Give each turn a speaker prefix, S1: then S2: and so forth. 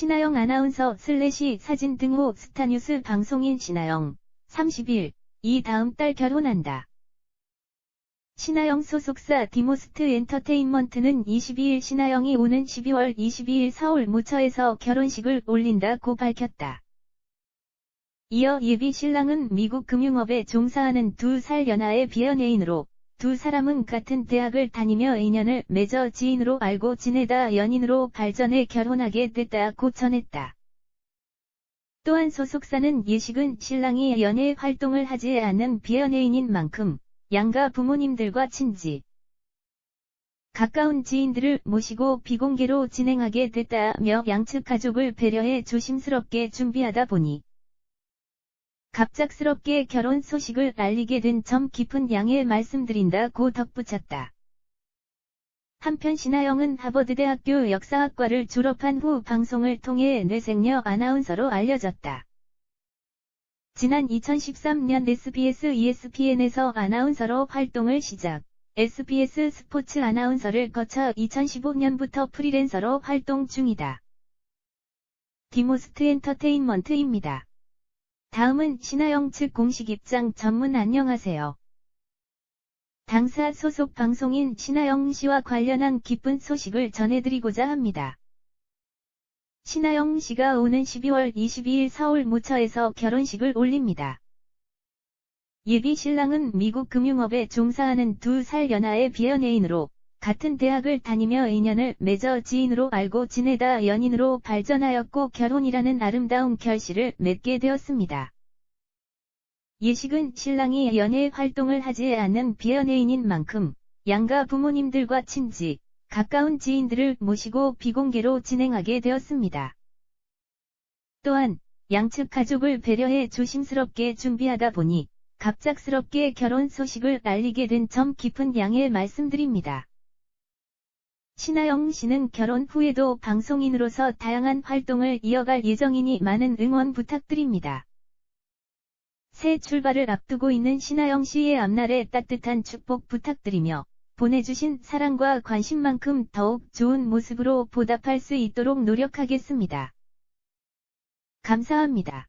S1: 신하영 아나운서 슬래시 사진 등호 스타뉴스 방송인 신하영 30일 이 다음 달 결혼한다. 신하영 소속사 디모스트 엔터테인먼트는 22일 신하영이 오는 12월 22일 서울 모처에서 결혼식을 올린다고 밝혔다. 이어 예비 신랑은 미국 금융업에 종사하는 두 살 연하의 비연예인으로 두 사람은 같은 대학을 다니며 인연을 맺어 지인으로 알고 지내다 연인으로 발전해 결혼하게 됐다고 전했다. 또한 소속사는 예식은 신랑이 연예 활동을 하지 않는 비연예인인 만큼 양가 부모님들과 친지, 가까운 지인들을 모시고 비공개로 진행하게 됐다며 양측 가족을 배려해 조심스럽게 준비하다 보니 갑작스럽게 결혼 소식을 알리게 된 점 깊은 양해 말씀드린다고 덧붙였다. 한편 신하영은 하버드대학교 역사학과를 졸업한 후 방송을 통해 뇌생녀 아나운서로 알려졌다. 지난 2013년 SBS ESPN에서 아나운서로 활동을 시작, SBS 스포츠 아나운서를 거쳐 2015년부터 프리랜서로 활동 중이다. 디모스트 엔터테인먼트입니다. 다음은 신하영 측 공식 입장 전문 안녕하세요. 당사 소속 방송인 신하영 씨와 관련한 기쁜 소식을 전해드리고자 합니다. 신하영 씨가 오는 12월 22일 서울 모처에서 결혼식을 올립니다. 예비 신랑은 미국 금융업에 종사하는 두 살 연하의 비연예인으로 같은 대학을 다니며 인연을 맺어 지인으로 알고 지내다 연인으로 발전하였고 결혼이라는 아름다운 결실을 맺게 되었습니다. 예식은 신랑이 연예 활동을 하지 않는 비연예인인 만큼 양가 부모님들과 친지, 가까운 지인들을 모시고 비공개로 진행하게 되었습니다. 또한 양측 가족을 배려해 조심스럽게 준비하다 보니 갑작스럽게 결혼 소식을 알리게 된 점 깊은 양해 말씀드립니다. 신하영 씨는 결혼 후에도 방송인으로서 다양한 활동을 이어갈 예정이니 많은 응원 부탁드립니다. 새 출발을 앞두고 있는 신하영 씨의 앞날에 따뜻한 축복 부탁드리며 보내주신 사랑과 관심만큼 더욱 좋은 모습으로 보답할 수 있도록 노력하겠습니다. 감사합니다.